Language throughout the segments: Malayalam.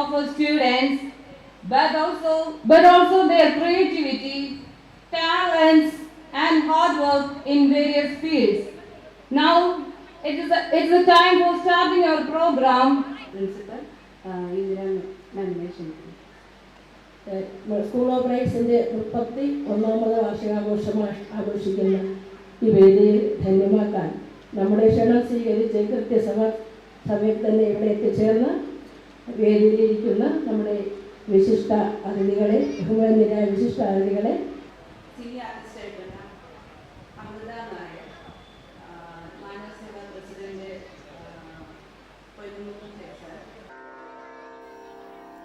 of our students, but also, but also their creativity, talents, and hard work in various fields. Now, it is a, it's a time for starting our program. Principal Indira മാമിനെ ക്ഷണിക്കുന്നു ഏഹ് സ്കൂൾ ഓഫ് റൈറ്റ്സിൻ്റെ മുപ്പത്തി ഒന്നാമത് വാർഷികാഘോഷം ആഘ- ആഘോഷിക്കുന്ന ഈ വേദിയിൽ ധന്യമാക്കാൻ നമ്മുടെ ക്ഷണം സ്വീകരിച്ച് കൃത്യസമ സമയത്ത് തന്നെ ഇവിടെ എത്തിച്ചേർന്ന് വേദിയിലിരിക്കുന്ന നമ്മുടെ വിശിഷ്ട അതിഥികളെ ബഹുമാന്യരായ വിശിഷ്ട അതിഥികളെ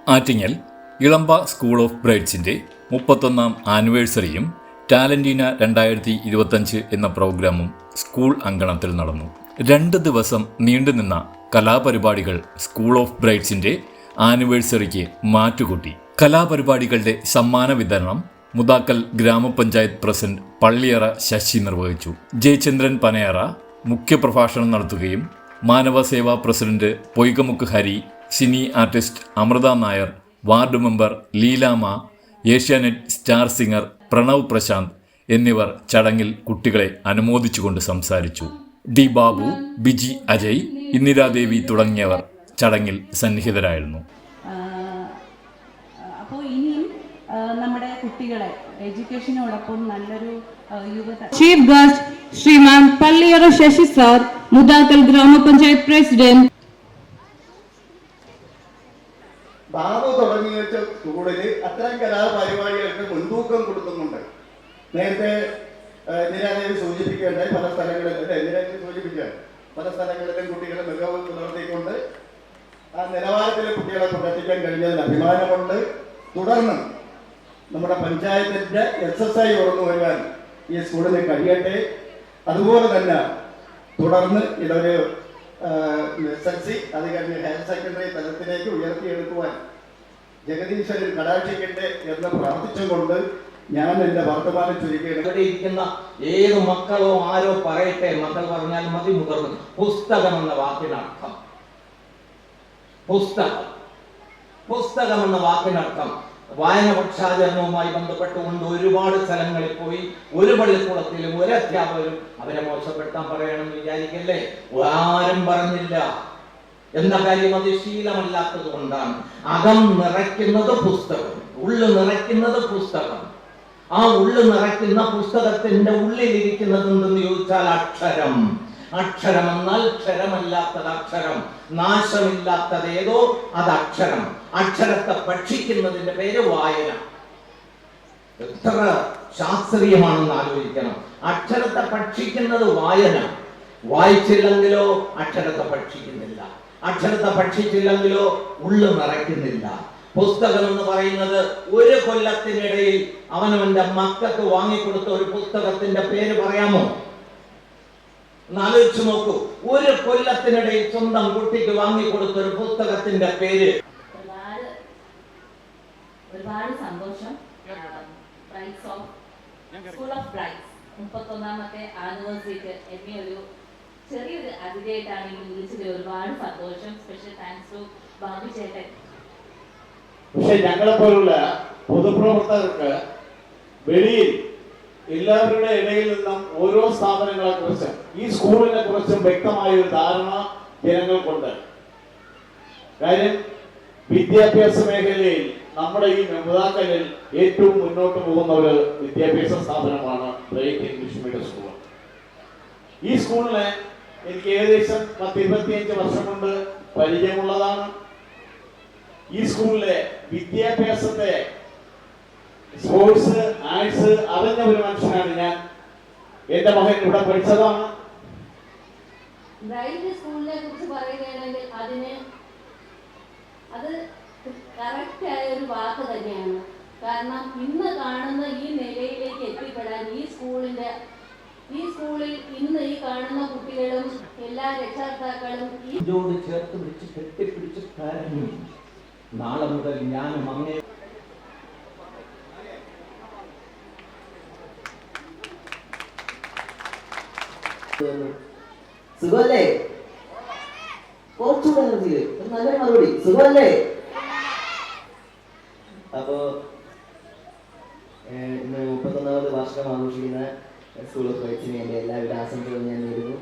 ആറ്റിങ്ങൽ ഇളമ്പ സ്കൂൾ ഓഫ് ബ്രൈഡ്സിന്റെ മുപ്പത്തൊന്നാം ആനിവേഴ്സറിയും ടാലന്റീന രണ്ടായിരത്തി ഇരുപത്തഞ്ച് എന്ന പ്രോഗ്രാമും സ്കൂൾ അങ്കണത്തിൽ നടന്നു. രണ്ട് ദിവസം നീണ്ടുനിന്ന കലാപരിപാടികൾ സ്കൂൾ ഓഫ് ബ്രൈഡ്സിന്റെ ആനിവേഴ്സറിക്ക് മാറ്റുകൂട്ടി. കലാപരിപാടികളുടെ സമ്മാന വിതരണം മുതാക്കൽ ഗ്രാമപഞ്ചായത്ത് പ്രസിഡന്റ് പള്ളിയറ ശശി നിർവഹിച്ചു. ജയചന്ദ്രൻ പനയറ മുഖ്യപ്രഭാഷണം നടത്തുകയും Manavaseva president Poykamukku Hari cine artist Amritha Nair ward member Leelama Asianet star singer Pranav Prashanth എന്നിവർ ചടങ്ങിൽ കുട്ടികളെ അനുമോദിച്ചുകൊണ്ട് സംസാരിച്ചു. ഡി ബാബു ബിജി അജയ് ഇന്ദിരാദേവി തുടങ്ങിയവർ ചടങ്ങിൽ സന്നിഹിതരായിരുന്നു. അപ്പോൾ ഇനിയും നമ്മുടെ കുട്ടികളെ എഡ്യൂക്കേഷനോടൊപ്പം നല്ലൊരു യുവത Chief guest, Shriman Palliyara Shashi Sir, Mudakal Grama Panchayat പല സ്ഥലങ്ങളിലും കുട്ടികളെ മികവ് പുലർത്തിക്കൊണ്ട് ആ നിലവാരത്തിലെ കുട്ടികളെ കൊണ്ടെത്തിക്കാൻ കഴിഞ്ഞതിൽ അഭിമാനമുണ്ട്. തുടർന്ന് നമ്മുടെ പഞ്ചായത്തിന്റെ എസ് എസ് ഐ ഉറന്നു വരുവാൻ ഈ സ്കൂളിന് കഴിയട്ടെ. അതുപോലെ തന്നെ തുടർന്ന് ഇതൊരു എസ് എൽ സി അത് കഴിഞ്ഞ് ഹയർ സെക്കൻഡറി തലത്തിലേക്ക് ഉയർത്തിയെടുക്കുവാൻ ജഗദീശ്വരൻ കടാക്ഷിക്കട്ടെ എന്ന് പ്രാർത്ഥിച്ചുകൊണ്ട് ഞാൻ എന്റെ വർത്തമാനം ചുരുക്കുകയാണ് ഇവിടെ ഇരിക്കുന്ന ഏത് മക്കളോ ആരോ പറയട്ടെ മക്കൾ പറഞ്ഞാൽ മതി മുതിർന്നു. പുസ്തകം എന്ന വാക്കിനർത്ഥം. പുസ്തകം. പുസ്തകം എന്ന വാക്കിനർത്ഥം. വായന പക്ഷാചരണവുമായി ബന്ധപ്പെട്ടുകൊണ്ട് ഒരുപാട് സ്ഥലങ്ങളിൽ പോയി ഒരു പള്ളിക്കൂടത്തിലും ഒരു അധ്യാപകരും അവരെ മോശപ്പെടുത്താൻ പറയണമെന്ന് വിചാരിക്കല്ലേ? ആരും പറഞ്ഞില്ല. എന്താ കാര്യം? അത് ശീലമല്ലാത്തത് കൊണ്ടാണ്. അകം നിറയ്ക്കുന്നത് പുസ്തകം. ഉള്ളു നിറയ്ക്കുന്നത് പുസ്തകം. ആ ഉള്ളു നിറയ്ക്കുന്ന പുസ്തകത്തിന്റെ ഉള്ളിലിരിക്കുന്നത് എന്തെന്ന് ചോദിച്ചാൽ അക്ഷരം. അക്ഷരം എന്നാൽ ക്ഷരമല്ലാത്തത് അക്ഷരം. നാശമില്ലാത്തത് ഏതോ അത് അക്ഷരം. അക്ഷരത്തെ ഭക്ഷിക്കുന്നതിന്റെ പേര് വായന. എത്ര ശാസ്ത്രീയമാണെന്ന് ആലോചിക്കണം. അക്ഷരത്തെ ഭക്ഷിക്കുന്നത് വായന. വായിച്ചില്ലെങ്കിലോ അക്ഷരത്തെ ഭക്ഷിക്കുന്നില്ല. അക്ഷരത്തെ ഭക്ഷിച്ചില്ലെങ്കിലോ ഉള്ളു നിറയ്ക്കുന്നില്ല. പുസ്തകം എന്ന് പറയുന്നത് ഒരു കൊല്ലത്തിനിടയിൽ അവനവന്റെ മക്കൾക്ക് വാങ്ങിക്കൊടുത്ത ഒരു പുസ്തകത്തിന്റെ പേര് പറയാമോ? ആലോചിച്ചു നോക്കൂ. ഒരു കൊല്ലത്തിനിടയിൽ സ്വന്തം കുട്ടിക്ക് വാങ്ങിക്കൊടുത്ത ഒരു പുസ്തകത്തിന്റെ പേര്. ഒരുപാട് സന്തോഷം. പ്രൈസ് ഓഫ് സ്കൂൾ ഓഫ് ഒരു ചെറിയൊരു അതിഥിയായിട്ടാണെങ്കിൽ വിളിച്ചതിൽ ഒരുപാട് സന്തോഷം. സ്പെഷ്യൽ താങ്ക്സ് ടു ബാബു ചേട്ടൻ പക്ഷെ ഞങ്ങളെ പോലുള്ള പൊതുപ്രവർത്തകർക്ക് വെളിയിൽ എല്ലാവരുടെ ഇടയിൽ നിന്നും ഓരോ സ്ഥാപനങ്ങളെ കുറിച്ചും ഈ സ്കൂളിനെ കുറിച്ചും വ്യക്തമായ ഒരു ധാരണ ജനങ്ങൾക്കുണ്ട്. കാര്യം വിദ്യാഭ്യാസ മേഖലയിൽ നമ്മുടെ ഈ മെമ്പതാക്കലിൽ ഏറ്റവും മുന്നോട്ട് പോകുന്ന ഒരു വിദ്യാഭ്യാസ സ്ഥാപനമാണ് ബ്രേക്ക് ഇംഗ്ലീഷ് മീഡിയം സ്കൂൾ. ഈ സ്കൂളിന് എനിക്ക് ഏകദേശം പത്ത് ഇരുപത്തിയഞ്ച് വർഷം കൊണ്ട് പരിചയമുള്ളതാണ്. ഈ സ്കൂളിലെ വിദ്യാഭ്യാസത്തെ സ്പോർട്സ് ആർട്സ് അറിഞ്ഞ ഒരു മനുഷ്യനാണ് ഞാൻ. എന്റെ മകൻ ഇവിടെ പഠിച്ചതാണ്. ബ്രൈറ്റ് സ്കൂളിനെ കുറിച്ച് പറയുകയാണെങ്കിൽ അതിന് അത് കറക്റ്റ് ആയ ഒരു വാക്ക് തന്നെയാണ്. കാരണം ഇന്ന് കാണുന്ന ഈ നിലയിലേക്ക് എത്തിപ്പെടാൻ ഈ സ്കൂളിന്റെ ഈ സ്കൂളിൽ ഇന്ന് ഈ കാണുന്ന കുട്ടികളും എല്ലാ രക്ഷകർത്താക്കളും ഈ ഇതോട് ചേർത്ത് പിടിച്ച് കെട്ടിപ്പിടിച്ച് കരഞ്ഞു നാളെ മുതൽ ഞാനും അങ്ങേ സുഖല്ലേ കുറച്ചുകൂടെ എനർജിയിൽ നല്ലൊരു മറുപടി. സുഖമല്ലേ? അപ്പോൾ ഇന്ന് മുപ്പത്തൊന്നാമത് വർഷം ആഘോഷിക്കുന്ന സ്കൂൾ ഓഫ് റൈറ്റ്സിന് എന്റെ എല്ലാവിധ ആശംസകളും ഞാൻ നേരുന്നു.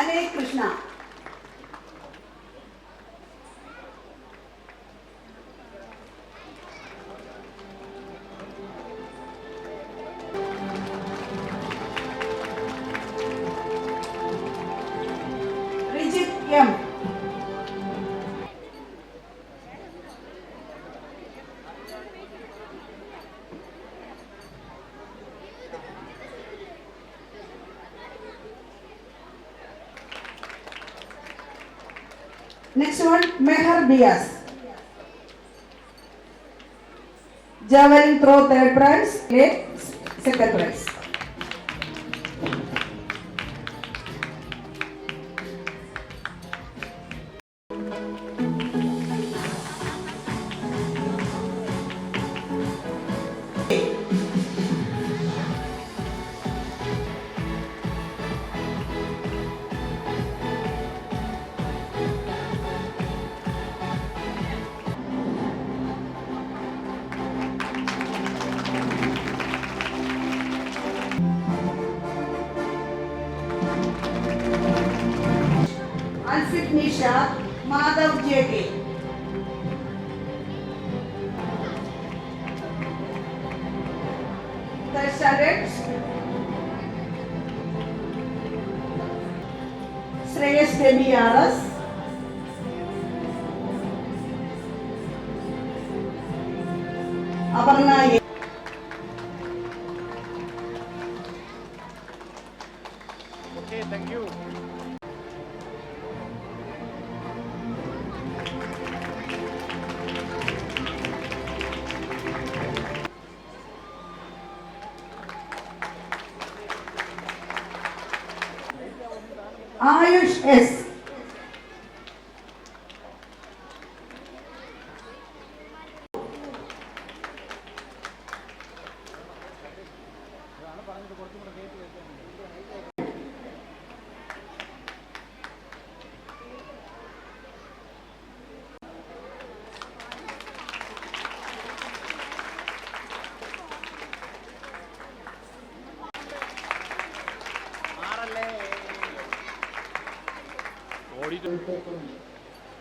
हरे Krishna. One, Meher Bias. Javelin throw third prize, late second prize. Nisha Madhav जेगे The cadets Shreyas Devi Aras Aparna Okay, thank you. A3S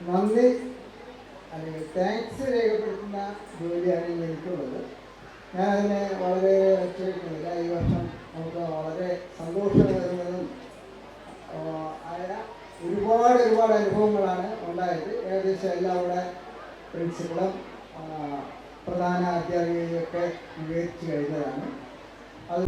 നന്ദി. അല്ലെങ്കിൽ താങ്ക്സ് രേഖപ്പെടുത്തുന്ന ജോലിയാണ് എനിക്കുള്ളത്. ഞാൻ അതിനെ വളരെ വെച്ചിരിക്കുന്നില്ല ഈ വർഷം നമുക്ക് വളരെ സന്തോഷകരവും ആയ ഒരുപാട് ഒരുപാട് അനുഭവങ്ങളാണ് ഉണ്ടായത്. ഏകദേശം എല്ലാവരുടെ പ്രിൻസിപ്പളും പ്രധാന അധ്യാപികയൊക്കെ വിവരിച്ചു കഴിഞ്ഞതാണ്. അത്